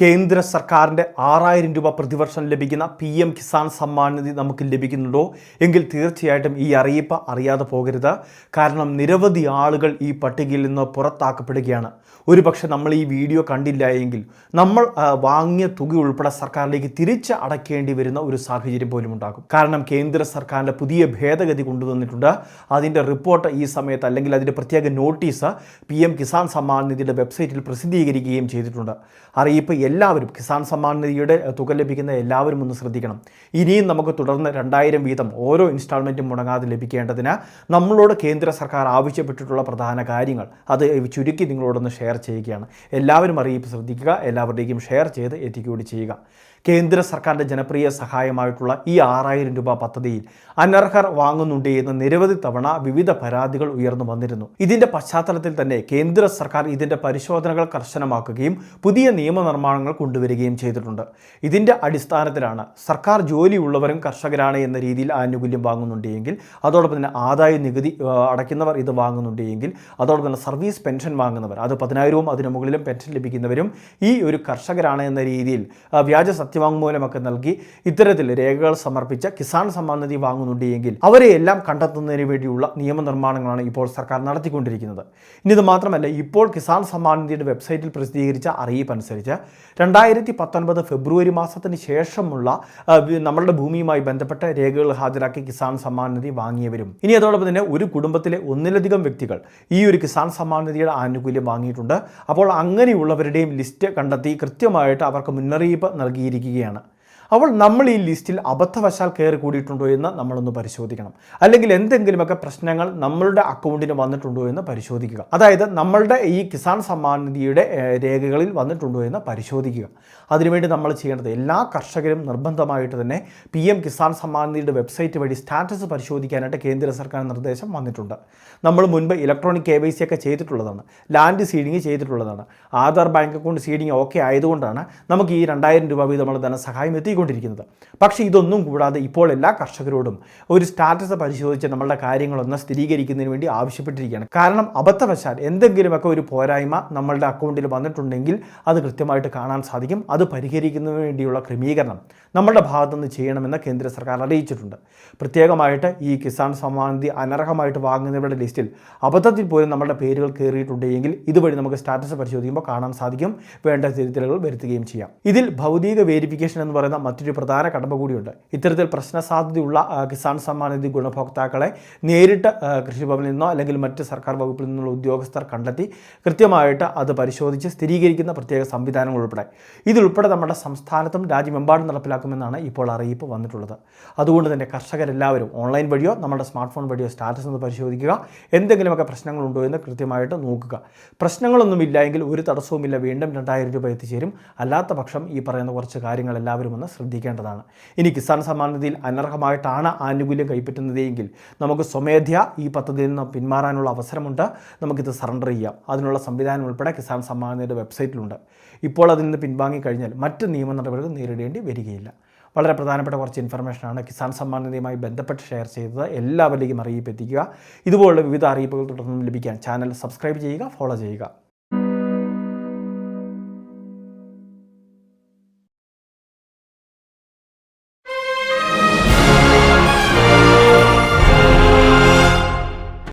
കേന്ദ്ര സർക്കാരിന്റെ ആറായിരം രൂപ പ്രതിവർഷം ലഭിക്കുന്ന പി എം കിസാൻ സമ്മാൻ നിധി നമുക്ക് ലഭിക്കുന്നുണ്ടോ? എങ്കിൽ തീർച്ചയായിട്ടും ഈ അറിയിപ്പ് അറിയാതെ പോകരുത്. കാരണം നിരവധി ആളുകൾ ഈ പട്ടികയിൽ നിന്ന് പുറത്താക്കപ്പെടുകയാണ്. ഒരുപക്ഷെ നമ്മൾ ഈ വീഡിയോ കണ്ടില്ല എങ്കിൽ നമ്മൾ വാങ്ങിയ തുക ഉൾപ്പെടെ സർക്കാരിലേക്ക് തിരിച്ച് അടയ്ക്കേണ്ടി വരുന്ന ഒരു സാഹചര്യം പോലും ഉണ്ടാകും. കാരണം കേന്ദ്ര സർക്കാരിന്റെ പുതിയ ഭേദഗതി കൊണ്ടുവന്നിട്ടുണ്ട്. അതിന്റെ റിപ്പോർട്ട് ഈ സമയത്ത് അല്ലെങ്കിൽ അതിന്റെ പ്രത്യേക notice P M Kisan Samman നിധിയുടെ വെബ്സൈറ്റിൽ പ്രസിദ്ധീകരിക്കുകയും ചെയ്തിട്ടുണ്ട്. അറിയിപ്പ് എല്ലാവരും കിസാൻ സമ്മാൻ നിധിയുടെ തുക ലഭിക്കുന്ന എല്ലാവരും ഒന്ന് ശ്രദ്ധിക്കണം. ഇനിയും നമുക്ക് തുടർന്ന് രണ്ടായിരം വീതം ഓരോ ഇൻസ്റ്റാൾമെന്റും മുടങ്ങാതെ ലഭിക്കേണ്ടതിന് നമ്മളോട് കേന്ദ്ര സർക്കാർ ആവശ്യപ്പെട്ടിട്ടുള്ള പ്രധാന കാര്യങ്ങൾ. അത് ചുരുക്കി നിങ്ങളോടൊന്ന് ഷെയർ ചെയ്യുകയാണ്. എല്ലാവരും അറിയിപ്പ് ശ്രദ്ധിക്കുക എല്ലാവരുടെയും ഷെയർ ചെയ്ത് എത്തിക്കൂടി ചെയ്യുക. കേന്ദ്ര സർക്കാരിന്റെ ജനപ്രിയ സഹായമായിട്ടുള്ള ഈ ആറായിരം രൂപ പദ്ധതിയിൽ അനർഹർ വാങ്ങുന്നുണ്ട് എന്ന് നിരവധി തവണ വിവിധ പരാതികൾ ഉയർന്നു വന്നിരുന്നു. ഇതിന്റെ പശ്ചാത്തലത്തിൽ തന്നെ കേന്ദ്ര സർക്കാർ ഇതിന്റെ പരിശോധനകൾ കർശനമാക്കുകയും പുതിയ നിയമനിർമ്മാണങ്ങൾ കൊണ്ടുവരികയും ചെയ്തിട്ടുണ്ട്. ഇതിന്റെ അടിസ്ഥാനത്തിലാണ് സർക്കാർ ജോലിയുള്ളവരും കർഷകരാണ് എന്ന രീതിയിൽ ആനുകൂല്യം വാങ്ങുന്നുണ്ട് എങ്കിൽ അതോടൊപ്പം തന്നെ ആദായ നികുതി അടയ്ക്കുന്നവർ ഇത് വാങ്ങുന്നുണ്ട് എങ്കിൽ അതോടൊപ്പം തന്നെ സർവീസ് പെൻഷൻ വാങ്ങുന്നവർ അത് പതിനായിരവും അതിനു മുകളിലും പെൻഷൻ ലഭിക്കുന്നവരും ഈ ഒരു കർഷകരാണ് എന്ന രീതിയിൽ വ്യാജ സത്യവാങ്മൂലമൊക്കെ നൽകി ഇത്തരത്തിൽ രേഖകൾ സമർപ്പിച്ച കിസാൻ സമ്മാൻ നിധി വാങ്ങുന്നുണ്ട് എങ്കിൽ അവരെയെല്ലാം കണ്ടെത്തുന്നതിന് വേണ്ടിയുള്ള നിയമനിർമ്മാണങ്ങളാണ് ഇപ്പോൾ സർക്കാർ നടത്തിക്കൊണ്ടിരിക്കുന്നത്. ഇനി ഇത് മാത്രമല്ല ഇപ്പോൾ കിസാൻ സമ്മാൻ നിധിയുടെ വെബ്സൈറ്റിൽ പ്രസിദ്ധീകരിച്ച അറിയിപ്പ് അനുസരിച്ച് രണ്ടായിരത്തി പത്തൊൻപത് ഫെബ്രുവരി മാസത്തിന് ശേഷമുള്ള നമ്മളുടെ ഭൂമിയുമായി ബന്ധപ്പെട്ട രേഖകൾ ഹാജരാക്കി കിസാൻ സമ്മാൻ നിധി വാങ്ങിയവരും. ഇനി അതോടൊപ്പം തന്നെ ഒരു കുടുംബത്തിലെ ഒന്നിലധികം വ്യക്തികൾ ഈ ഒരു കിസാൻ സമ്മാൻ നിധിയുടെ ആനുകൂല്യം വാങ്ങിയിട്ടുണ്ട്. അപ്പോൾ അങ്ങനെയുള്ളവരുടെയും ലിസ്റ്റ് കണ്ടെത്തി കൃത്യമായിട്ട് അവർക്ക് മുന്നറിയിപ്പ് നൽകിയിരിക്കുകയാണ് അപ്പോൾ നമ്മൾ ഈ ലിസ്റ്റിൽ അബദ്ധവശാൽ കയറി കൂടിയിട്ടുണ്ടോ എന്ന് നമ്മളൊന്ന് പരിശോധിക്കണം. അല്ലെങ്കിൽ എന്തെങ്കിലുമൊക്കെ പ്രശ്നങ്ങൾ നമ്മളുടെ അക്കൗണ്ടിന് വന്നിട്ടുണ്ടോ എന്ന് പരിശോധിക്കുക. അതായത് നമ്മളുടെ ഈ കിസാൻ സമ്മാൻ നിധിയുടെ രേഖകളിൽ വന്നിട്ടുണ്ടോ എന്ന് പരിശോധിക്കുക. അതിനുവേണ്ടി നമ്മൾ ചെയ്യേണ്ടത് എല്ലാ കർഷകരും നിർബന്ധമായിട്ട് തന്നെ പി എം കിസാൻ സമ്മാൻ നിധിയുടെ വെബ്സൈറ്റ് വഴി സ്റ്റാറ്റസ് പരിശോധിക്കാനായിട്ട് കേന്ദ്ര സർക്കാർ നിർദ്ദേശം വന്നിട്ടുണ്ട്. നമ്മൾ മുൻപ് ഇലക്ട്രോണിക് കെ വൈ സി ഒക്കെ ചെയ്തിട്ടുള്ളതാണ്. ലാൻഡ് സീഡിങ് ചെയ്തിട്ടുള്ളതാണ്. Aadhaar bank account seeding okay ആയതുകൊണ്ടാണ് നമുക്ക് ഈ രണ്ടായിരം രൂപ വീതമുള്ള ധനസഹായം എത്തിക്കൊണ്ടിരിക്കുന്നത് പക്ഷേ ഇതൊന്നും കൂടാതെ ഇപ്പോൾ എല്ലാ കർഷകരോടും ഒരു സ്റ്റാറ്റസ് പരിശോധിച്ച് നമ്മളുടെ കാര്യങ്ങളൊന്ന് സ്ഥിരീകരിക്കുന്നതിന് വേണ്ടി ആവശ്യപ്പെട്ടിരിക്കുകയാണ്. കാരണം അബദ്ധവശാൽ എന്തെങ്കിലുമൊക്കെ ഒരു പോരായ്മ നമ്മളുടെ അക്കൗണ്ടിൽ വന്നിട്ടുണ്ടെങ്കിൽ അത് കൃത്യമായിട്ട് കാണാൻ സാധിക്കും. അത് പരിഹരിക്കുന്നതിന് വേണ്ടിയുള്ള ക്രമീകരണം നമ്മളുടെ ഭാഗത്തുനിന്ന് ചെയ്യണമെന്ന് കേന്ദ്ര സർക്കാർ അറിയിച്ചിട്ടുണ്ട്. പ്രത്യേകമായിട്ട് ഈ കിസാൻ സമ്മാനിധി അനർഹമായിട്ട് വാങ്ങുന്നവരുടെ ലിസ്റ്റിൽ അബദ്ധത്തിൽ പോലും നമ്മുടെ പേരുകൾ കയറിയിട്ടുണ്ടെങ്കിൽ ഇതുവഴി നമുക്ക് സ്റ്റാറ്റസ് പരിശോധിക്കുമ്പോൾ കാണാൻ സാധിക്കും. വേണ്ട തിരുത്തലുകൾ വരുത്തുകയും ചെയ്യാം. ഇതിൽ ഭൗതിക വേരിഫിക്കേഷൻ എന്ന് പറയുന്ന മറ്റൊരു പ്രധാന കടമ കൂടിയുണ്ട്. ഇത്തരത്തിൽ പ്രശ്ന സാധ്യതയുള്ള കിസാൻ സമ്മാൻ നിധി ഗുണഭോക്താക്കളെ നേരിട്ട് കൃഷി കൃഷിഭവനിൽ നിന്നോ അല്ലെങ്കിൽ മറ്റ് സർക്കാർ വകുപ്പിൽ നിന്നുള്ള ഉദ്യോഗസ്ഥർ കണ്ടെത്തി കൃത്യമായിട്ട് അത് പരിശോധിച്ച് സ്ഥിരീകരിക്കുന്ന പ്രത്യേക സംവിധാനങ്ങൾ ഉൾപ്പെടെ. ഇതുൾപ്പെടെ നമ്മുടെ സംസ്ഥാനത്തും രാജ്യമെമ്പാടും നടപ്പിലാക്കുമെന്നാണ് ഇപ്പോൾ അറിയിപ്പ് വന്നിട്ടുള്ളത്. അതുകൊണ്ട് തന്നെ കർഷകരെല്ലാവരും ഓൺലൈൻ വഴിയോ നമ്മുടെ സ്മാർട്ട് ഫോൺ വഴിയോ സ്റ്റാറ്റസ് ഒന്ന് പരിശോധിക്കുക. എന്തെങ്കിലുമൊക്കെ പ്രശ്നങ്ങളുണ്ടോ എന്ന് കൃത്യമായിട്ട് നോക്കുക. പ്രശ്നങ്ങളൊന്നുമില്ല എങ്കിൽ ഒരു തടസ്സവുമില്ല. വീണ്ടും രണ്ടായിരം രൂപ എത്തിച്ചേരും. അല്ലാത്ത പക്ഷം ഈ പറയുന്ന കുറച്ച് കാര്യങ്ങൾ എല്ലാവരും ഒന്ന് ശ്രദ്ധിക്കേണ്ടതാണ്. ഇനി കിസാൻ സമ്മാൻ നിധിയിൽ അനർഹമായിട്ടാണ് ആനുകൂല്യം കൈപ്പറ്റുന്നതെങ്കിൽ നമുക്ക് സ്വമേധ്യ ഈ പദ്ധതിയിൽ നിന്ന് പിന്മാറാനുള്ള അവസരമുണ്ട്. നമുക്കിത് സറണ്ടർ ചെയ്യാം. അതിനുള്ള സംവിധാനം ഉൾപ്പെടെ കിസാൻ സമ്മാൻ നിധിയുടെ വെബ്സൈറ്റിലുണ്ട്. ഇപ്പോൾ അതിൽ നിന്ന് പിൻവാങ്ങി കഴിഞ്ഞാൽ മറ്റ് നിയമ നടപടികൾ നേരിടേണ്ടി വരികയില്ല. വളരെ പ്രധാനപ്പെട്ട കുറച്ച് ഇൻഫർമേഷനാണ് കിസാൻ സമ്മാൻ നിധിയുമായി ബന്ധപ്പെട്ട് ഷെയർ ചെയ്തത് എല്ലാവരിലേക്കും അറിയിപ്പ് എത്തിക്കുക ഇതുപോലുള്ള വിവിധ അറിയിപ്പുകൾ തുടർന്നും ലഭിക്കാൻ ചാനൽ സബ്സ്ക്രൈബ് ചെയ്യുക ഫോളോ ചെയ്യുക.